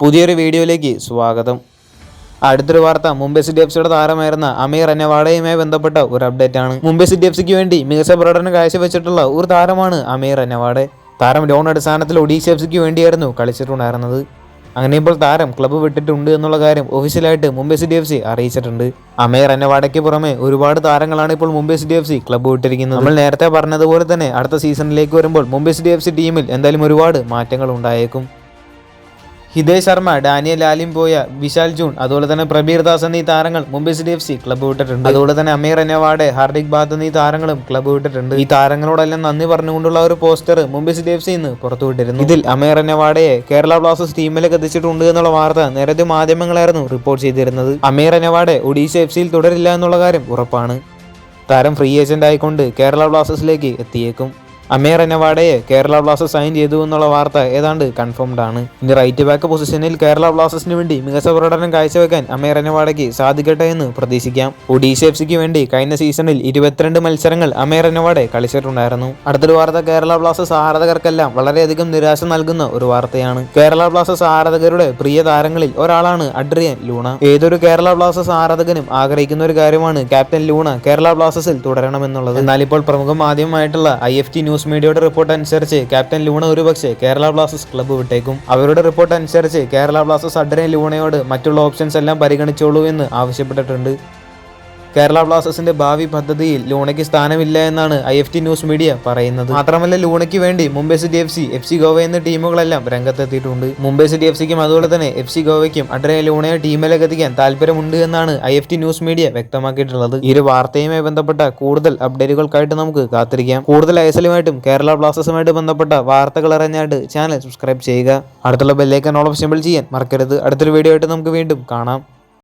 പുതിയൊരു വീഡിയോയിലേക്ക് സ്വാഗതം. അടുത്തൊരു വാർത്ത മുംബൈ സിറ്റി എഫ് സിയുടെ താരമായിരുന്ന അമീർ അന്നവാഡയുമായി ബന്ധപ്പെട്ട ഒരു അപ്ഡേറ്റ് ആണ്. മുംബൈ സിറ്റി എഫ് സിക്ക് വേണ്ടി മികച്ച പ്രകടനം കാഴ്ചവെച്ചിട്ടുള്ള ഒരു താരമാണ് അമീർ അനവാഡ താരം ലോൺ അടിസ്ഥാനത്തിൽ ഒഡീഷ എഫ് സിക്ക് വേണ്ടിയായിരുന്നു കളിച്ചിട്ടുണ്ടായിരുന്നത്. അങ്ങനെ ഇപ്പോൾ താരം ക്ലബ്ബ് വിട്ടിട്ടുണ്ട് എന്നുള്ള കാര്യം ഒഫീഷ്യലായിട്ട് മുംബൈ സിറ്റി എഫ് സി അറിയിച്ചിട്ടുണ്ട്. അമേർ അന്നവാഡയ്ക്ക് പുറമെ ഒരുപാട് താരങ്ങളാണ് ഇപ്പോൾ Mumbai City F C club വിട്ടിരിക്കുന്നത്. നമ്മൾ നേരത്തെ പറഞ്ഞതുപോലെ തന്നെ അടുത്ത സീസണിലേക്ക് വരുമ്പോൾ മുംബൈ സിറ്റി എഫ് സി ടീമിൽ എന്തായാലും ഒരുപാട് മാറ്റങ്ങൾ ഉണ്ടായേക്കും. ഹിതേഷ് ശർമ്മ ഡാനിയൽ ആലിം പോയ വിശാൽ ജൂൺ അതുപോലെ തന്നെ പ്രബീർ ദാസ് എന്നീ താരങ്ങൾ Mumbai City F C club വിട്ടിട്ടുണ്ട്. അതുപോലെ തന്നെ അമീർ അനവാഡ് ഹാർദിക് ബാത്ത് എന്നീ താരങ്ങളും ക്ലബ് വിട്ടിട്ടുണ്ട്. ഈ താരങ്ങളോടെല്ലാം നന്ദി പറഞ്ഞുകൊണ്ടുള്ള ഒരു poster Mumbai City F C ഇന്ന് പുറത്തുവിട്ടിരുന്നു ഇതിൽ അമീർ അനവാഡയെ കേരള ബ്ലാസ്റ്റേഴ്സ് ടീമിലേക്ക് എത്തിച്ചിട്ടുണ്ട് എന്നുള്ള വാർത്ത നേരത്തെ മാധ്യമങ്ങളായിരുന്നു റിപ്പോർട്ട് ചെയ്തിരുന്നത്. അമീർ അനവാഡ് ഒഡീഷ എഫ് സിയിൽ തുടരില്ല എന്നുള്ള കാര്യം ഉറപ്പാണ്. താരം ഫ്രീ ഏജന്റ് ആയിക്കൊണ്ട് കേരള ബ്ലാസ്റ്റേഴ്സിലേക്ക് എത്തിയേക്കും. അമീർ അനവാഡയെ കേരള ബ്ലാസ്റ്റേഴ്സ് സൈൻ ചെയ്തു എന്നുള്ള വാർത്ത ഏതാണ്ട് കൺഫേംഡ് ആണ്. ഇനി റൈറ്റ് ബാക്ക് പൊസിഷനിൽ കേരള ബ്ലാസ്റ്റേഴ്സിന് വേണ്ടി മികച്ച പ്രകടനം കാഴ്ചവെക്കാൻ അമീർ അനവാഡയ്ക്ക് സാധിക്കട്ടെ എന്ന് പ്രതീക്ഷിക്കാം. ഒഡീഷ എഫ് സിക്ക് വേണ്ടി കഴിഞ്ഞ സീസണിൽ ഇരുപത്തിരണ്ട് മത്സരങ്ങൾ അമീർ അനവാഡെ കളിച്ചിട്ടുണ്ടായിരുന്നു. അടുത്തൊരു വാർത്ത കേരള ബ്ലാസ്റ്റേഴ്സ് ആരാധകർക്കെല്ലാം വളരെയധികം നിരാശ നൽകുന്ന ഒരു വാർത്തയാണ്. കേരള ബ്ലാസ്റ്റേഴ്സ് ആരാധകരുടെ പ്രിയ താരങ്ങളിൽ ഒരാളാണ് അഡ്രിയൻ ലൂണ. ഏതൊരു കേരള ബ്ലാസ്റ്റേഴ്സ് ആരാധകനും ആഗ്രഹിക്കുന്ന ഒരു കാര്യമാണ് ക്യാപ്റ്റൻ ലൂണ കേരള ബ്ലാസ്റ്റേഴ്സിൽ തുടരണമെന്നുള്ളത്. എന്നാൽ ഇപ്പോൾ പ്രമുഖ മാധ്യമമായിട്ടുള്ള ഐ എഫ് ടി ന്യൂസ് മീഡിയയുടെ റിപ്പോർട്ട് അനുസരിച്ച് ക്യാപ്റ്റൻ ലൂണ ഒരുപക്ഷെ കേരള ബ്ലാസ്റ്റേഴ്സ് ക്ലബ്ബ് വിട്ടേക്കും. അവരുടെ റിപ്പോർട്ട് അനുസരിച്ച് കേരള ബ്ലാസ്റ്റേഴ്സ് അഡ്രൈൻ ലൂണയോട് മറ്റുള്ള ഓപ്ഷൻസ് എല്ലാം പരിഗണിച്ചോളൂ എന്ന് ആവശ്യപ്പെട്ടിട്ടുണ്ട്. കേരള ബ്ലാസ്റ്റേഴ്സിന്റെ ഭാവി പദ്ധതിയിൽ ലൂണയ്ക്ക് സ്ഥാനമില്ല എന്നാണ് I F T news media പറയുന്നത്. മാത്രമല്ല ലൂണയ്ക്ക് വേണ്ടി Mumbai City F C F C Goa എന്ന ടീമുകളെല്ലാം രംഗത്തെത്തിയിട്ടുണ്ട്. മുംബൈ സിറ്റി എഫ് സിക്കും അതുപോലെ തന്നെ എഫ് സി ഗോവയ്ക്കും അഡ്രേ ലൂണയെ ടീമിലേക്ക് എത്തിക്കാൻ താല്പര്യമുണ്ട് എന്നാണ് I F T news media വ്യക്തമാക്കിയിട്ടുള്ളത്. ഒരു വാർത്തയുമായി ബന്ധപ്പെട്ട കൂടുതൽ അപ്ഡേറ്റുകൾക്കായിട്ട് നമുക്ക് കാത്തിരിക്കാം. കൂടുതൽ ഐസലുമായിട്ടും കേരള ബ്ലാസ്റ്റേഴ്സുമായിട്ട് ബന്ധപ്പെട്ട വാർത്തകൾ അറിഞ്ഞായിട്ട് ചാനൽ സബ്സ്ക്രൈബ് ചെയ്യുക. അടുത്തുള്ള ബെല്ലേക്കാൻ ഓൾ സിമ്പിൾ ചെയ്യാൻ മറക്കരുത്. അടുത്തൊരു വീഡിയോ ആയിട്ട് നമുക്ക് വീണ്ടും കാണാം.